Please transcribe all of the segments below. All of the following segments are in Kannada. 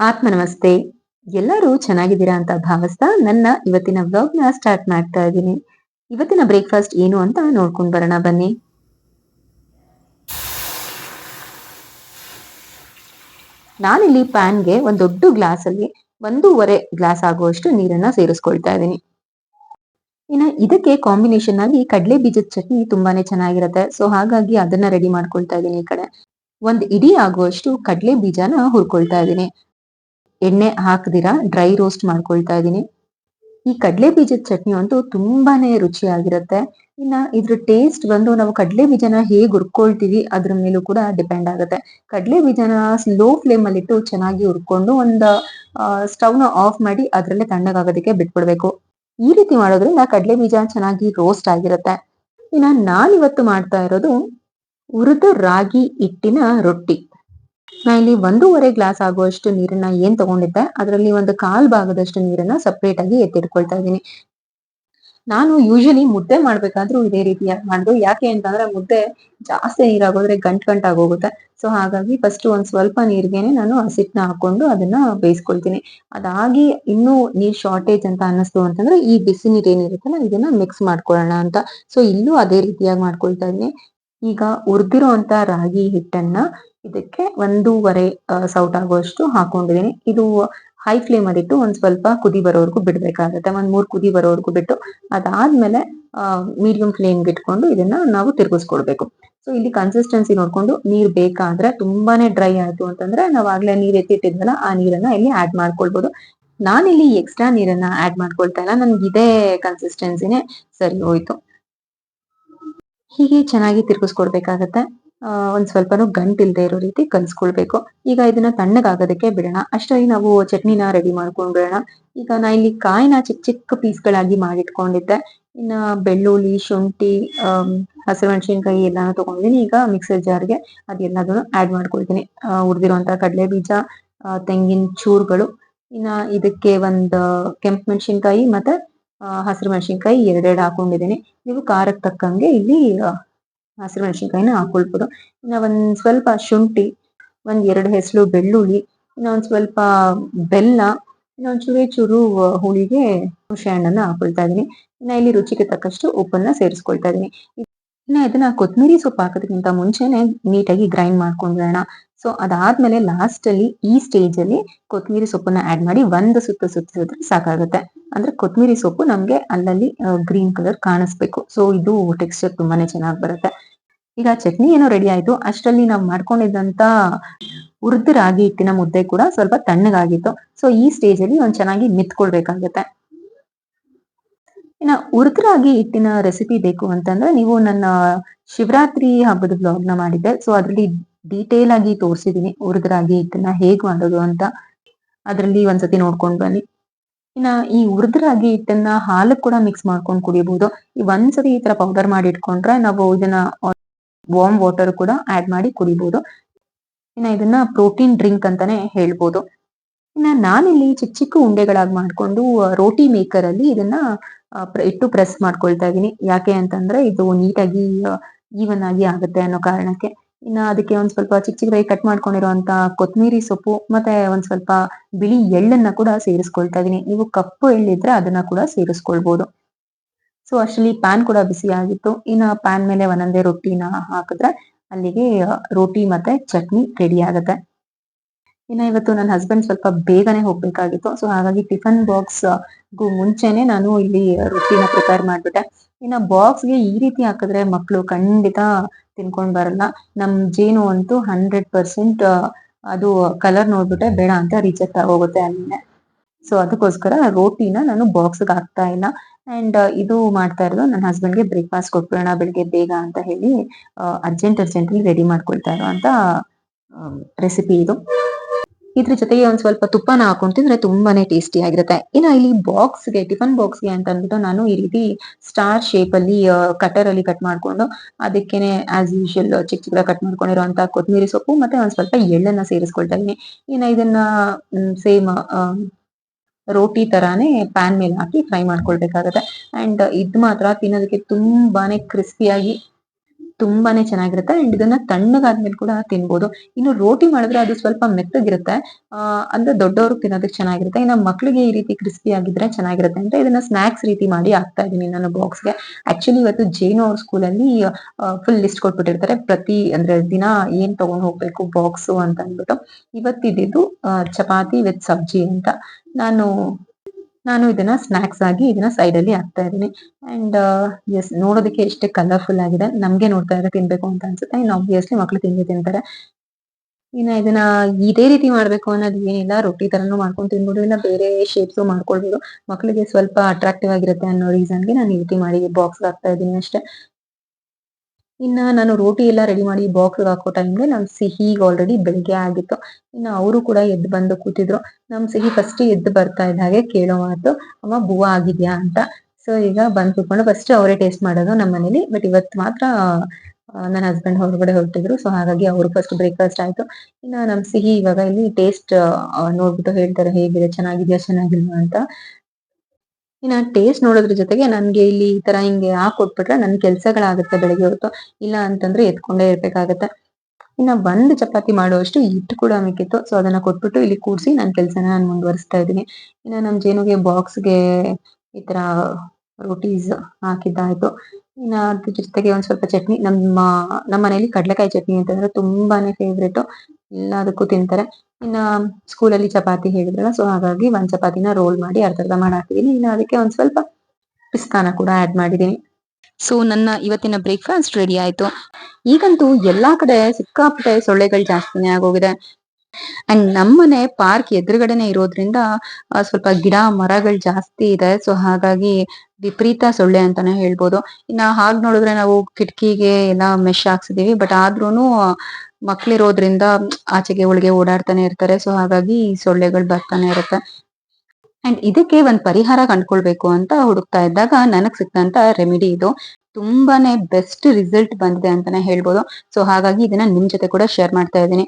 ಆತ್ಮ ನಮಸ್ತೆ ಎಲ್ಲರೂ ಚೆನ್ನಾಗಿದ್ದೀರಾ ಅಂತ ಭಾವಿಸ್ತಾ ನನ್ನ ಇವತ್ತಿನ ವ್ಲಾಗ್ನ ಸ್ಟಾರ್ಟ್ ಮಾಡ್ತಾ ಇದ್ದೀನಿ. ಇವತ್ತಿನ ಬ್ರೇಕ್ಫಾಸ್ಟ್ ಏನು ಅಂತ ನೋಡ್ಕೊಂಡ್ ಬರೋಣ ಬನ್ನಿ. ನಾನಿಲ್ಲಿ ಪ್ಯಾನ್ಗೆ ಒಂದು ದೊಡ್ಡ ಗ್ಲಾಸ್ ಅಲ್ಲಿ ಒಂದೂವರೆ ಗ್ಲಾಸ್ ಆಗುವಷ್ಟು ನೀರನ್ನ ಸೇರಿಸ್ಕೊಳ್ತಾ ಇದ್ದೀನಿ. ಇನ್ನ ಇದಕ್ಕೆ ಕಾಂಬಿನೇಷನ್ ಆಗಿ ಕಡಲೆ ಬೀಜದ ಚಟ್ನಿ ತುಂಬಾನೇ ಚೆನ್ನಾಗಿರುತ್ತೆ. ಸೊ ಹಾಗಾಗಿ ಅದನ್ನ ರೆಡಿ ಮಾಡ್ಕೊಳ್ತಾ ಇದ್ದೀನಿ ಈ ಕಡೆ. ಒಂದು ಇಡೀ ಆಗುವಷ್ಟು ಕಡಲೆ ಬೀಜನ ಹುರ್ಕೊಳ್ತಾ ಇದ್ದೀನಿ. ಎಣ್ಣೆ ಹಾಕದಿರಾ ಡ್ರೈ ರೋಸ್ಟ್ ಮಾಡ್ಕೊಳ್ತಾ ಇದ್ದೀನಿ. ಈ ಕಡಲೆ ಬೀಜದ ಚಟ್ನಿ ಅಂತೂ ತುಂಬಾನೇ ರುಚಿಯಾಗಿರುತ್ತೆ. ಇನ್ನ ಇದ್ರ ಟೇಸ್ಟ್ ಬಂದು ನಾವು ಕಡಲೆ ಬೀಜನ ಹೇಗೆ ಹುರ್ಕೊಳ್ತೀವಿ, ಅದ್ರ ಮೇಲೂ ಕೂಡ ಡಿಪೆಂಡ್ ಆಗುತ್ತೆ. ಕಡಲೆ ಬೀಜನ ಸ್ಲೋ ಫ್ಲೇಮ್ ಅಲ್ಲಿ ಇಟ್ಟು ಚೆನ್ನಾಗಿ ಹುರ್ಕೊಂಡು ಒಂದು ಸ್ಟವ್ನ ಆಫ್ ಮಾಡಿ ಅದ್ರಲ್ಲೇ ತಣ್ಣಗಾಗೋದಕ್ಕೆ ಬಿಟ್ಬಿಡ್ಬೇಕು. ಈ ರೀತಿ ಮಾಡೋದ್ರಿಂದ ಕಡಲೆ ಬೀಜ ಚೆನ್ನಾಗಿ ರೋಸ್ಟ್ ಆಗಿರುತ್ತೆ. ಇನ್ನ ನಾನ್ ಇವತ್ತು ಮಾಡ್ತಾ ಇರೋದು ಹುರಿದ ರಾಗಿ ಹಿಟ್ಟಿನ ರೊಟ್ಟಿ. ನಾ ಇಲ್ಲಿ ಒಂದೂವರೆ ಗ್ಲಾಸ್ ಆಗುವಷ್ಟು ನೀರನ್ನ ಏನ್ ತಗೊಂಡಿದ್ದೆ, ಅದರಲ್ಲಿ ಒಂದು ಕಾಲ್ ಭಾಗದಷ್ಟು ನೀರನ್ನ ಸಪ್ರೇಟ್ ಆಗಿ ಎತ್ತಿಡ್ಕೊಳ್ತಾ ಇದ್ದೀನಿ. ನಾನು ಯೂಶಲಿ ಮುದ್ದೆ ಮಾಡ್ಬೇಕಾದ್ರೂ ಇದೇ ರೀತಿಯಾಗಿ ಮಾಡುದು. ಯಾಕೆ ಅಂತಂದ್ರೆ ಮುದ್ದೆ ಜಾಸ್ತಿ ನೀರಾಗೋದ್ರೆ ಗಂಟ್ ಗಂಟಾಗೋಗುತ್ತೆ ಸೊ ಹಾಗಾಗಿ ಫಸ್ಟ್ ಒಂದ್ ಸ್ವಲ್ಪ ನೀರ್ಗೆನೆ ನಾನು ಹಸಿಟ್ಟನ್ನ ಹಾಕೊಂಡು ಅದನ್ನ ಬೇಯಿಸ್ಕೊಳ್ತೀನಿ. ಅದಾಗಿ ಇನ್ನೂ ನೀರ್ ಶಾರ್ಟೇಜ್ ಅಂತ ಅನ್ನಿಸ್ತು ಅಂತಂದ್ರೆ ಈ ಬಿಸಿ ನೀರ್ ಏನಿರುತ್ತಲ್ಲ ಇದನ್ನ ಮಿಕ್ಸ್ ಮಾಡ್ಕೊಳ್ಳೋಣ ಅಂತ. ಸೊ ಇಲ್ಲೂ ಅದೇ ರೀತಿಯಾಗಿ ಮಾಡ್ಕೊಳ್ತಾ ಇದ್ದೀನಿ. ಈಗ ಉರ್ದಿರೋ ಅಂತ ರಾಗಿ ಹಿಟ್ಟನ್ನ ಇದಕ್ಕೆ ಒಂದೂವರೆ ಸೌಟ್ ಆಗುವಷ್ಟು ಹಾಕೊಂಡಿದ್ದೀನಿ. ಇದು ಹೈ ಫ್ಲೇಮ್ ಅಲ್ಲಿ ಇಟ್ಟು ಒಂದ್ ಸ್ವಲ್ಪ ಕುದಿ ಬರೋವರೆಗೂ ಬಿಡ್ಬೇಕಾಗತ್ತೆ. ಒಂದ್ ಮೂರ್ ಕುದಿ ಬರೋವರೆಗೂ ಬಿಟ್ಟು ಅದಾದ್ಮೇಲೆ ಮೀಡಿಯಂ ಫ್ಲೇಮ್ ಇಟ್ಕೊಂಡು ಇದನ್ನ ನಾವು ತಿರ್ಗಿಸ್ಕೊಡ್ಬೇಕು. ಸೊ ಇಲ್ಲಿ ಕನ್ಸಿಸ್ಟೆನ್ಸಿ ನೋಡ್ಕೊಂಡು ನೀರ್ ಬೇಕಾದ್ರೆ ತುಂಬಾನೇ ಡ್ರೈ ಆಯ್ತು ಅಂತಂದ್ರೆ ನಾವ್ ಆಗ್ಲೇ ನೀರ್ ಎತ್ತಿಟ್ಟಿದ್ವಲ್ಲ, ಆ ನೀರನ್ನ ಇಲ್ಲಿ ಆಡ್ ಮಾಡ್ಕೊಳ್ಬಹುದು ನಾನಿಲ್ಲಿ ಎಕ್ಸ್ಟ್ರಾ ನೀರನ್ನ ಆಡ್ ಮಾಡ್ಕೊಳ್ತಾ ಇಲ್ಲ, ನನ್ಗೆ ಇದೇ ಕನ್ಸಿಸ್ಟೆನ್ಸಿನೇ ಸರಿ ಹೋಯ್ತು. ಹೀಗೆ ಚೆನ್ನಾಗಿ ತಿರ್ಗಿಸ್ಕೊಡ್ಬೇಕಾಗತ್ತೆ. ಒಂದ್ ಸ್ವಲ್ಪನೂ ಗಂಟಿಲ್ದೆ ಇರೋ ರೀತಿ ಕಲ್ಸ್ಕೊಳ್ಬೇಕು. ಈಗ ಇದನ್ನ ತಣ್ಣಗಾಗೋದಕ್ಕೆ ಬಿಡೋಣ. ಅಷ್ಟರಲ್ಲಿ ನಾವು ಚಟ್ನಿನ ರೆಡಿ ಮಾಡ್ಕೊಂಡ್ಬಿಡೋಣ ಈಗ ನಾ ಇಲ್ಲಿ ಕಾಯಿನ ಚಿಕ್ಕ ಚಿಕ್ಕ ಪೀಸ್ಗಳಾಗಿ ಮಾಡಿಟ್ಕೊಂಡಿದ್ದೆ. ಇನ್ನ ಬೆಳ್ಳುಳ್ಳಿ, ಶುಂಠಿ ಹಸಿರು ಮೆಣಸಿನ್ಕಾಯಿ ಎಲ್ಲಾನು ತಗೊಂಡಿದ್ದೀನಿ ಈಗ ಮಿಕ್ಸರ್ ಜಾರ್ಗೆ ಅದೆಲ್ಲದನ್ನು ಆಡ್ ಮಾಡ್ಕೊಳ್ತೀನಿ. ಹುರಿದಿರುವಂತ ಕಡಲೆ ಬೀಜ ತೆಂಗಿನ ಚೂರುಗಳು. ಇನ್ನ ಇದಕ್ಕೆ ಒಂದು ಕೆಂಪು ಮೆಣಸಿನ್ಕಾಯಿ ಮತ್ತೆ ಹಸಿರು ಮೆಣಸಿನ್ಕಾಯಿ ಎರಡೆರಡು ಹಾಕೊಂಡಿದ್ದೀನಿ ನೀವು ಖಾರಕ್ಕೆ ತಕ್ಕಂಗೆ ಇಲ್ಲಿ ಹಸಿರು ಮೆಣಸಿನ್ಕಾಯಿನ ಹಾಕೊಳ್ಬೋದು. ಇನ್ನ ಒಂದು ಸ್ವಲ್ಪ ಶುಂಠಿ, ಒಂದು ಎರಡು ಹೆಸರು ಬೆಳ್ಳುಳ್ಳಿ, ಇನ್ನ ಸ್ವಲ್ಪ ಬೆಲ್ಲ, ಇನ್ನ ಚೂರೇ ಚೂರು ಹುಳಿಗೆ ಹುಣಸೆ ಹಣ್ಣನ್ನ ಹಾಕೊಳ್ತಾ ಇದೀನಿ. ಇನ್ನ ಇಲ್ಲಿ ರುಚಿಗೆ ತಕ್ಕಷ್ಟು ಉಪ್ಪನ್ನ ಸೇರಿಸ್ಕೊಳ್ತಾ ಇದೀನಿ. ಇನ್ನ ಇದನ್ನ ಕೊತ್ತಂಬರಿ ಸೊಪ್ಪು ಹಾಕೋದಕ್ಕಿಂತ ಮುಂಚೆನೆ ನೀಟಾಗಿ ಗ್ರೈಂಡ್ ಮಾಡ್ಕೊಂಡ್ಬಿಡೋಣ. ಸೊ ಅದಾದ್ಮೇಲೆ ಲಾಸ್ಟ್ ಅಲ್ಲಿ ಈ ಸ್ಟೇಜ್ ಅಲ್ಲಿ ಕೊತ್ತಂಬರಿ ಸೊಪ್ಪನ್ನ ಆಡ್ ಮಾಡಿ ಒಂದು ಸುತ್ತ ಸುತ್ತ ಸಾಕಾಗುತ್ತೆ. ಅಂದ್ರೆ ಕೊತ್ತಂಬರಿ ಸೊಪ್ಪು ನಮ್ಗೆ ಅಲ್ಲಲ್ಲಿ ಗ್ರೀನ್ ಕಲರ್ ಕಾಣಿಸ್ಬೇಕು. ಸೊ ಇದು ಟೆಕ್ಸ್ಚರ್ ತುಂಬಾನೇ ಚೆನ್ನಾಗಿ ಬರುತ್ತೆ. ಈಗ ಚಟ್ನಿ ಏನೋ ರೆಡಿ ಆಯ್ತು. ಅಷ್ಟರಲ್ಲಿ ನಾವು ಮಾಡ್ಕೊಂಡಿದ್ದಂತ ಹುರಿದ ರಾಗಿ ಹಿಟ್ಟಿನ ಮುದ್ದೆ ಕೂಡ ಸ್ವಲ್ಪ ತಣ್ಣಗಾಗಿತ್ತು. ಸೊ ಈ ಸ್ಟೇಜ್ ಅಲ್ಲಿ ಒಂದ್ ಚೆನ್ನಾಗಿ ಮಿತ್ಕೊಳ್ಬೇಕಾಗತ್ತೆ. ಇನ್ನ ಉರುಕರಾಗಿ ರಾಗಿ ಹಿಟ್ಟಿನ ರೆಸಿಪಿ ಬೇಕು ಅಂತಂದ್ರೆ ನೀವು ನನ್ನ ಶಿವರಾತ್ರಿ ಹಬ್ಬದ ಬ್ಲಾಗ್ನ ಮಾಡಿದ್ದೆ. ಸೊ ಅದ್ರಲ್ಲಿ ಡೀಟೇಲ್ ಆಗಿ ತೋರಿಸಿದೀನಿ ಉರಿದ್ರಾಗಿ ರಾಗಿ ಹಿಟ್ಟನ್ನ ಹೇಗ್ ಮಾಡೋದು ಅಂತ. ಅದ್ರಲ್ಲಿ ಒಂದ್ಸತಿ ನೋಡ್ಕೊಂಡ್ ಬನ್ನಿ. ಇನ್ನ ಈ ಉರಿದ್ರಾಗಿ ರಾಗಿ ಹಿಟ್ಟನ್ನ ಹಾಲಕ್ ಕೂಡ ಮಿಕ್ಸ್ ಮಾಡ್ಕೊಂಡು ಕುಡಿಬಹುದು ಈ ಒಂದ್ಸತಿ ಈ ತರ ಪೌಡರ್ ಮಾಡಿ ಇಟ್ಕೊಂಡ್ರೆ ನಾವು ಇದನ್ನ ವಾರ್ಮ್ ವಾಟರ್ ಕೂಡ ಆಡ್ ಮಾಡಿ ಕುಡಿಬಹುದು ಇನ್ನ ಇದನ್ನ ಪ್ರೋಟೀನ್ ಡ್ರಿಂಕ್ ಅಂತಾನೆ ಹೇಳ್ಬೋದು. ಇನ್ನ ನಾನಿಲ್ಲಿ ಚಿಕ್ಕ ಚಿಕ್ಕ ಉಂಡೆಗಳಾಗಿ ಮಾಡ್ಕೊಂಡು ರೋಟಿ ಮೇಕರ್ ಅಲ್ಲಿ ಇದನ್ನ ಇಟ್ಟು ಪ್ರೆಸ್ ಮಾಡ್ಕೊಳ್ತಾ ಇದೀನಿ ಯಾಕೆ ಅಂತಂದ್ರೆ ಇದು ನೀಟಾಗಿ ಈವನ್ ಆಗಿ ಆಗುತ್ತೆ ಅನ್ನೋ ಕಾರಣಕ್ಕೆ. ಇನ್ನ ಅದಕ್ಕೆ ಒಂದ್ ಸ್ವಲ್ಪ ಚಿಕ್ಕ ಚಿಕ್ಕದಾಗಿ ಕಟ್ ಮಾಡ್ಕೊಂಡಿರುವಂತ ಕೊತ್ತಂಬರಿ ಸೊಪ್ಪು, ಮತ್ತೆ ಒಂದ್ ಸ್ವಲ್ಪ ಬಿಳಿ ಎಳ್ಳನ್ನ ಕೂಡ ಸೇರಿಸ್ಕೊಳ್ತಾ ಇದೀನಿ ನೀವು ಕಪ್ಪು ಎಳ್ಳಿದ್ರೆ ಅದನ್ನ ಕೂಡ ಸೇರಿಸ್ಕೊಳ್ಬಹುದು ಸೊ ಅಷ್ಟರಲ್ಲಿ ಪ್ಯಾನ್ ಕೂಡ ಬಿಸಿ ಆಗಿತ್ತು. ಇನ್ನ ಪ್ಯಾನ್ ಮೇಲೆ ಒಂದೊಂದೇ ರೊಟ್ಟಿನ ಹಾಕಿದ್ರೆ ಅಲ್ಲಿಗೆ ರೋಟಿ ಮತ್ತೆ ಚಟ್ನಿ ರೆಡಿ ಆಗುತ್ತೆ. ಇನ್ನ ಇವತ್ತು ನನ್ನ ಹಸ್ಬೆಂಡ್ ಸ್ವಲ್ಪ ಬೇಗನೆ ಹೋಗ್ಬೇಕಾಗಿತ್ತು. ಸೊ ಹಾಗಾಗಿ ಟಿಫನ್ ಬಾಕ್ಸ್ ಗು ಮುಂಚೆನೆ ನಾನು ಇಲ್ಲಿ ರೊಟ್ಟಿನ ಪ್ರಿಪೇರ್ ಮಾಡ್ಬಿಟ್ಟೆ. ಇನ್ನ ಬಾಕ್ಸ್ಗೆ ಈ ರೀತಿ ಹಾಕಿದ್ರೆ ಮಕ್ಕಳು ಖಂಡಿತ ತಿನ್ಕೊಂಡ್ ಬರಲ್ಲ. ನಮ್ ಜೇನು ಅಂತೂ ಹಂಡ್ರೆಡ್ ಪರ್ಸೆಂಟ್ ಅದು ಕಲರ್ ನೋಡ್ಬಿಟ್ಟೆ, ಬೇಡ ಅಂತ ರಿಜೆಕ್ಟ್ ಆಗೋಗುತ್ತೆ ಅಲ್ಲಿನ ಸೊ ಅದಕ್ಕೋಸ್ಕರ ರೋಟಿನ ನಾನು ಬಾಕ್ಸ್ಗೆ ಹಾಕ್ತಾ ಇಲ್ಲ. ಅಂಡ್ ಇದು ಮಾಡ್ತಾ ಇರೋದು ನನ್ನ ಹಸ್ಬೆಂಡ್ಗೆ ಬ್ರೇಕ್ಫಾಸ್ಟ್ ಕೊಟ್ಬಿಡೋಣ ಬೆಳಿಗ್ಗೆ ಬೇಗ ಅಂತ ಹೇಳಿ ಅರ್ಜೆಂಟ್ ಅರ್ಜೆಂಟ್ ರೆಡಿ ಮಾಡ್ಕೊಳ್ತಾ ಇರುವಂತ ರೆಸಿಪಿ ಇದು. ಇದ್ರ ಜೊತೆಗೆ ಒಂದ್ ಸ್ವಲ್ಪ ತುಪ್ಪನ ಹಾಕೊಂಡು ತಿಂದ್ರೆ ತುಂಬಾನೇ ಟೇಸ್ಟಿ ಆಗಿರುತ್ತೆ. ಇನ್ನು ಇಲ್ಲಿ ಬಾಕ್ಸ್ಗೆ ಟಿಫನ್ ಬಾಕ್ಸ್ಗೆ ಅಂತ ಅಂದ್ಬಿಟ್ಟು ನಾನು ಈ ರೀತಿ ಸ್ಟಾರ್ ಶೇಪ್ ಅಲ್ಲಿ ಕಟರ್ ಅಲ್ಲಿ ಕಟ್ ಮಾಡ್ಕೊಂಡು ಅದಕ್ಕೇನೆ ಆಸ್ ಯೂಶಲ್ ಚಿಕ್ಕ ಚಿಕ್ಕ ಕಟ್ ಮಾಡ್ಕೊಂಡಿರುವಂತ ಕೊತ್ತಂಬರಿ ಸೊಪ್ಪು ಮತ್ತೆ ಒಂದ್ ಸ್ವಲ್ಪ ಎಳ್ಳನ್ನ ಸೇರಿಸ್ಕೊಳ್ತಾ ಇದೀನಿ ಇನ್ನ ಇದನ್ನ ಸೇಮ್ ರೋಟಿ ತರಾನೇ ಪ್ಯಾನ್ ಮೇಲೆ ಹಾಕಿ ಫ್ರೈ ಮಾಡ್ಕೊಳ್ಬೇಕಾಗತ್ತೆ. ಅಂಡ್ ಇದ್ ಮಾತ್ರ ತಿನ್ನೋದಕ್ಕೆ ತುಂಬಾನೇ ಕ್ರಿಸ್ಪಿಯಾಗಿ ತುಂಬಾನೇ ಚೆನ್ನಾಗಿರುತ್ತೆ. ಅಂಡ್ ಇದನ್ನ ತಣ್ಣಗಾದ್ಮೇಲೆ ಕೂಡ ತಿನ್ಬೋದು. ಇನ್ನು ರೋಟಿ ಮಾಡಿದ್ರೆ ಅದು ಸ್ವಲ್ಪ ಮೆತ್ತಗಿರುತ್ತೆ. ಅಂದ್ರೆ ದೊಡ್ಡವರು ತಿನ್ನೋದಕ್ಕೆ ಚೆನ್ನಾಗಿರುತ್ತೆ. ಇನ್ನು ಮಕ್ಳಿಗೆ ಈ ರೀತಿ ಕ್ರಿಸ್ಪಿ ಆಗಿದ್ರೆ ಚೆನ್ನಾಗಿರುತ್ತೆ ಅಂತ ಇದನ್ನ ಸ್ನಾಕ್ಸ್ ರೀತಿ ಮಾಡಿ ಹಾಕ್ತಾ ಇದೀನಿ ನಾನು ಬಾಕ್ಸ್ಗೆ ಆಕ್ಚುಲಿ ಇವತ್ತು ಜೇನು ಅವ್ರ ಸ್ಕೂಲಲ್ಲಿ ಫುಲ್ ಲಿಸ್ಟ್ ಕೊಟ್ಬಿಟ್ಟಿರ್ತಾರೆ. ಪ್ರತಿ, ಅಂದ್ರೆ ದಿನ ಏನ್ ತಗೊಂಡ್ ಹೋಗ್ಬೇಕು ಬಾಕ್ಸ್ ಅಂತ ಅಂದ್ಬಿಟ್ಟು. ಇವತ್ತಿದ್ದು ಚಪಾತಿ ವಿತ್ ಸಬ್ಜಿ ಅಂತ. ನಾನು ನಾನು ಇದನ್ನ ಸ್ನಾಕ್ಸ್ ಆಗಿ ಇದನ್ನ ಸೈಡ್ ಅಲ್ಲಿ ಹಾಕ್ತಾ ಇದ್ದೀನಿ. ಅಂಡ್ ಎಸ್ ನೋಡೋದಕ್ಕೆ ಎಷ್ಟೇ ಕಲರ್ಫುಲ್ ಆಗಿದೆ. ನಮ್ಗೆ ನೋಡ್ತಾ ಇದ್ರೆ ತಿನ್ಬೇಕು ಅಂತ ಅನ್ಸುತ್ತೆ. ಇನ್ನು ಆಬ್ವಿಯಸ್ಲಿ ಮಕ್ಳು ತಿಂದು ತಿಂತಾರೆ. ಇನ್ನ ಇದನ್ನ ಇದೇ ರೀತಿ ಮಾಡ್ಬೇಕು ಅನ್ನೋದು ಏನಿಲ್ಲ. ರೊಟ್ಟಿ ತರನು ಮಾಡ್ಕೊಂಡು ತಿನ್ಬೋದು. ಇಲ್ಲ ಬೇರೆ ಶೇಪ್ಸ್ ಮಾಡ್ಕೊಳ್ಬೋದು. ಮಕ್ಳಿಗೆ ಸ್ವಲ್ಪ ಅಟ್ರಾಕ್ಟಿವ್ ಆಗಿರುತ್ತೆ ಅನ್ನೋ ರೀಸನ್ಗೆ ನಾನು ಈ ರೀತಿ ಮಾಡಿ ಬಾಕ್ಸ್ ಹಾಕ್ತಾ ಇದ್ದೀನಿ ಅಷ್ಟೇ. ಇನ್ನ ನಾನು ರೋಟಿ ಎಲ್ಲ ರೆಡಿ ಮಾಡಿ ಬಾಕ್ಸ್ ಹಾಕೋ ಟೈಮ್ಗೆ ನಮ್ ಸಿಹಿ ಆಲ್ರೆಡಿ ಬೆಳಿಗ್ಗೆ ಆಗಿತ್ತು. ಇನ್ನು ಅವರು ಕೂಡ ಎದ್ದು ಬಂದು ಕೂತಿದ್ರು. ನಮ್ ಸಿಹಿ ಫಸ್ಟ್ ಎದ್ದು ಬರ್ತಾ ಇದ್ದ ಹಾಗೆ ಕೇಳೋ ಮಾತು, ಅಮ್ಮ ಬೂವ ಆಗಿದ್ಯಾ? ಅಂತ. ಸೊ ಈಗ ಬಂದ್ ಕೂತ್ಕೊಂಡು ಫಸ್ಟ್ ಅವರೇ ಟೇಸ್ಟ್ ಮಾಡೋದು ನಮ್ಮ ಮನೇಲಿ. ಬಟ್ ಇವತ್ತು ಮಾತ್ರ ನನ್ನ ಹಸ್ಬೆಂಡ್ ಹೊರಗಡೆ ಹೊರಟಿದ್ರು. ಸೊ ಹಾಗಾಗಿ ಅವರು ಫಸ್ಟ್ ಬ್ರೇಕ್ಫಾಸ್ಟ್ ಆಯ್ತು. ಇನ್ನ ನಮ್ ಸಿಹಿ ಇವಾಗ ಇಲ್ಲಿ ಟೇಸ್ಟ್ ನೋಡ್ಬಿಟ್ಟು ಹೇಳ್ತಾರೆ, ಹೇಗಿದೆ? ಚೆನ್ನಾಗಿದ್ಯಾ? ಚೆನ್ನಾಗಿಲ್ವಾ? ಅಂತ. ಇನ್ನ ಟೇಸ್ಟ್ ನೋಡೋದ್ರ ಜೊತೆಗೆ ನನ್ಗೆ ಇಲ್ಲಿ ಈ ತರ ಹಿಂಗೆ ಹಾಕೊಟ್ಬಿಟ್ರೆ ನನ್ ಕೆಲ್ಸಗಳಾಗುತ್ತೆ ಬೆಳಗ್ಗೆ ಹೊತ್ತು. ಇಲ್ಲ ಅಂತಂದ್ರೆ ಎತ್ಕೊಂಡೇ ಇರ್ಬೇಕಾಗತ್ತೆ. ಇನ್ನ ಒಂದ್ ಚಪಾತಿ ಮಾಡುವಷ್ಟು ಹಿಟ್ಟು ಕೂಡ ಮಿಕ್ಕಿತ್ತು. ಸೊ ಅದನ್ನ ಕೊಟ್ಬಿಟ್ಟು ಇಲ್ಲಿ ಕೂಡ್ಸಿ ನನ್ ಕೆಲ್ಸನ ನಾನು ಮುಂದುವರಿಸ್ತಾ ಇದೀನಿ ಇನ್ನ ನಮ್ ಜೇನುಗೆ ಬಾಕ್ಸ್ಗೆ ಈ ತರ ರೋಟೀಸ್ ಹಾಕಿದ್ದಾಯ್ತು. ಇನ್ನ ಅದ್ರ ಜೊತೆಗೆ ಒಂದ್ ಸ್ವಲ್ಪ ಚಟ್ನಿ, ನಮ್ಮ ನಮ್ಮ ಮನೇಲಿ ಕಡ್ಲೆಕಾಯಿ ಚಟ್ನಿ ಅಂತಂದ್ರೆ ತುಂಬಾನೇ ಫೇವ್ರೇಟ್ ಎಲ್ಲದಕ್ಕೂ ತಿಂತಾರೆ. ಇನ್ನ ಸ್ಕೂಲಲ್ಲಿ ಚಪಾತಿ ಹೇಳಿದ್ರಲ್ಲ ಸೊ ಹಾಗಾಗಿ ಒಂದ್ ಚಪಾತಿನ ರೋಲ್ ಮಾಡಿ ಅರ್ಧ ಅರ್ಧ ಮಾಡಿ ಹಾಕಿದೀನಿ ಇನ್ನು ಅದಕ್ಕೆ ಒಂದ್ ಸ್ವಲ್ಪ ಪಿಸ್ತಾನ ಕೂಡ ಆಡ್ ಮಾಡಿದೀನಿ. ಸೊ ನನ್ನ ಇವತ್ತಿನ ಬ್ರೇಕ್ಫಾಸ್ಟ್ ರೆಡಿ ಆಯ್ತು. ಈಗಂತೂ ಎಲ್ಲಾ ಕಡೆ ಸಿಕ್ಕಾಪಟ್ಟೆ ಸೊಳ್ಳೆಗಳು ಜಾಸ್ತಿನೇ ಆಗೋಗಿದೆ. ಅಂಡ್ ನಮ್ಮನೆ ಪಾರ್ಕ್ ಎದುರುಗಡೆನೆ ಇರೋದ್ರಿಂದ ಸ್ವಲ್ಪ ಗಿಡ ಮರಗಳು ಜಾಸ್ತಿ ಇದೆ. ಸೊ ಹಾಗಾಗಿ ವಿಪರೀತ ಸೊಳ್ಳೆ ಅಂತಾನೆ ಹೇಳ್ಬೋದು. ಇನ್ನ ಹಾಗ್ ನೋಡಿದ್ರೆ ನಾವು ಕಿಟಕಿಗೆ ಎಲ್ಲ ಮೆಶ್ ಹಾಕ್ಸಿದೀವಿ ಬಟ್ ಆದ್ರೂನು ಮಕ್ಳಿರೋದ್ರಿಂದ ಆಚೆಗೆ ಒಳಗೆ ಓಡಾಡ್ತಾನೆ ಇರ್ತಾರೆ ಸೊ ಹಾಗಾಗಿ ಈ ಸೊಳ್ಳೆಗಳು ಬರ್ತಾನೆ ಇರುತ್ತೆ. ಅಂಡ್ ಇದಕ್ಕೆ ಒಂದ್ ಪರಿಹಾರ ಕಂಡ್ಕೊಳ್ಬೇಕು ಅಂತ ಹುಡುಕ್ತಾ ಇದ್ದಾಗ ನನಗ್ ಸಿಕ್ಕಂತ ರೆಮಿಡಿ ಇದು. ತುಂಬಾನೇ ಬೆಸ್ಟ್ ರಿಸಲ್ಟ್ ಬಂದಿದೆ ಅಂತಾನೆ ಹೇಳ್ಬೋದು. ಸೊ ಹಾಗಾಗಿ ಇದನ್ನ ನಿಮ್ ಜೊತೆ ಕೂಡ ಶೇರ್ ಮಾಡ್ತಾ ಇದ್ದೀನಿ.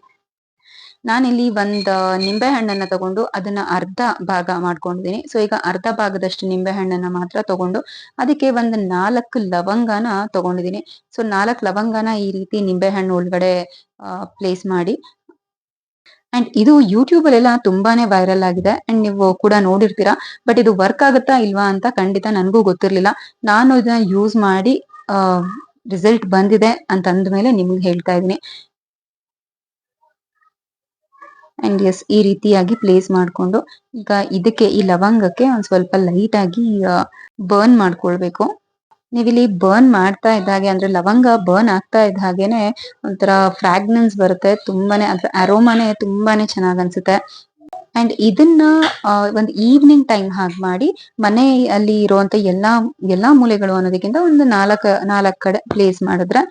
ನಾನಿಲ್ಲಿ ಒಂದ್ ನಿಂಬೆ ಹಣ್ಣನ್ನ ತಗೊಂಡು ಅದನ್ನ ಅರ್ಧ ಭಾಗ ಮಾಡ್ಕೊಂಡಿದ್ದೀನಿ. ಸೊ ಈಗ ಅರ್ಧ ಭಾಗದಷ್ಟು ನಿಂಬೆ ಹಣ್ಣನ್ನ ಮಾತ್ರ ತಗೊಂಡು ಅದಕ್ಕೆ ಒಂದ್ ನಾಲ್ಕು ಲವಂಗನ ತಗೊಂಡಿದ್ದೀನಿ. ಸೊ ನಾಲ್ಕು ಲವಂಗನ ಈ ರೀತಿ ನಿಂಬೆ ಹಣ್ಣು ಒಳಗಡೆ ಪ್ಲೇಸ್ ಮಾಡಿ. ಅಂಡ್ ಇದು ಯೂಟ್ಯೂಬ್ ಅಲ್ಲೆಲ್ಲ ತುಂಬಾನೇ ವೈರಲ್ ಆಗಿದೆ. ಅಂಡ್ ನೀವು ಕೂಡ ನೋಡಿರ್ತೀರಾ ಬಟ್ ಇದು ವರ್ಕ್ ಆಗುತ್ತಾ ಇಲ್ವಾ ಅಂತ ಖಂಡಿತ ನನಗೂ ಗೊತ್ತಿರ್ಲಿಲ್ಲ. ನಾನು ಇದನ್ನ ಯೂಸ್ ಮಾಡಿ ರಿಸಲ್ಟ್ ಬಂದಿದೆ ಅಂತ ಅಂದ್ಮೇಲೆ ನಿಮ್ಗೆ ಹೇಳ್ತಾ ಇದೀನಿ ಅಂಡ್ ಎಸ್ ಈ ರೀತಿಯಾಗಿ ಪ್ಲೇಸ್ ಮಾಡ್ಕೊಂಡು ಈಗ ಇದಕ್ಕೆ, ಈ ಲವಂಗಕ್ಕೆ ಒಂದ್ ಸ್ವಲ್ಪ ಲೈಟ್ ಆಗಿ ಬರ್ನ್ ಮಾಡ್ಕೊಳ್ಬೇಕು. ನೀವಿಲ್ಲಿ ಬರ್ನ್ ಮಾಡ್ತಾ ಇದ್ದ ಹಾಗೆ ಅಂದ್ರೆ ಲವಂಗ ಬರ್ನ್ ಆಗ್ತಾ ಇದ್ದ ಹಾಗೇನೆ ಒಂಥರ ಫ್ರಾಗ್ನೆನ್ಸ್ ಬರುತ್ತೆ, ತುಂಬಾನೇ, ಅದ್ರ ಅರೋಮಾನೆ ತುಂಬಾನೇ ಚೆನ್ನಾಗ್ ಅನ್ಸುತ್ತೆ. ಅಂಡ್ ಇದನ್ನ ಒಂದು ಈವ್ನಿಂಗ್ ಟೈಮ್ ಹಾಗೆ ಮಾಡಿ ಮನೆಯಲ್ಲಿ ಇರುವಂತ ಎಲ್ಲಾ ಎಲ್ಲಾ ಮೂಲೆಗಳು ಅನ್ನೋದಕ್ಕಿಂತ ಒಂದು ನಾಲ್ಕ, ನಾಲ್ಕ್ ಕಡೆ ಪ್ಲೇಸ್ ಮಾಡಿದ್ರೆ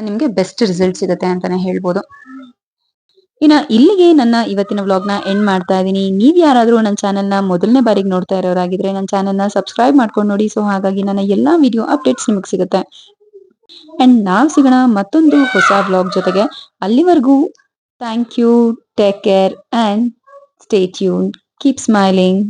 ನಿಮ್ಗೆ ಬೆಸ್ಟ್ ರಿಸಲ್ಟ್ ಸಿಗುತ್ತೆ ಅಂತಾನೆ ಹೇಳ್ಬೋದು. ಇನ್ನ ಇಲ್ಲಿಗೆ ನನ್ನ ಇವತ್ತಿನ ವ್ಲಾಗ್ನ ಎಂಡ್ ಮಾಡ್ತಾ ಇದ್ದೀನಿ ನೀವ್ ಯಾರಾದ್ರೂ ನನ್ನ ಚಾನೆಲ್ನ ಮೊದಲನೇ ಬಾರಿಗೆ ನೋಡ್ತಾ ಇರೋರಾಗಿದ್ರೆ ನನ್ನ ಚಾನಲ್ನ ಸಬ್ಸ್ಕ್ರೈಬ್ ಮಾಡ್ಕೊಂಡು ನೋಡಿ. ಸೊ ಹಾಗಾಗಿ ನನ್ನ ಎಲ್ಲಾ ವಿಡಿಯೋ ಅಪ್ಡೇಟ್ಸ್ ನಿಮಗೆ ಸಿಗುತ್ತೆ. ಅಂಡ್ ನಾವ್ ಸಿಗೋಣ ಮತ್ತೊಂದು ಹೊಸ ವ್ಲಾಗ್ ಜೊತೆಗೆ. ಅಲ್ಲಿವರೆಗೂ thank you take care and stay tune keep smiling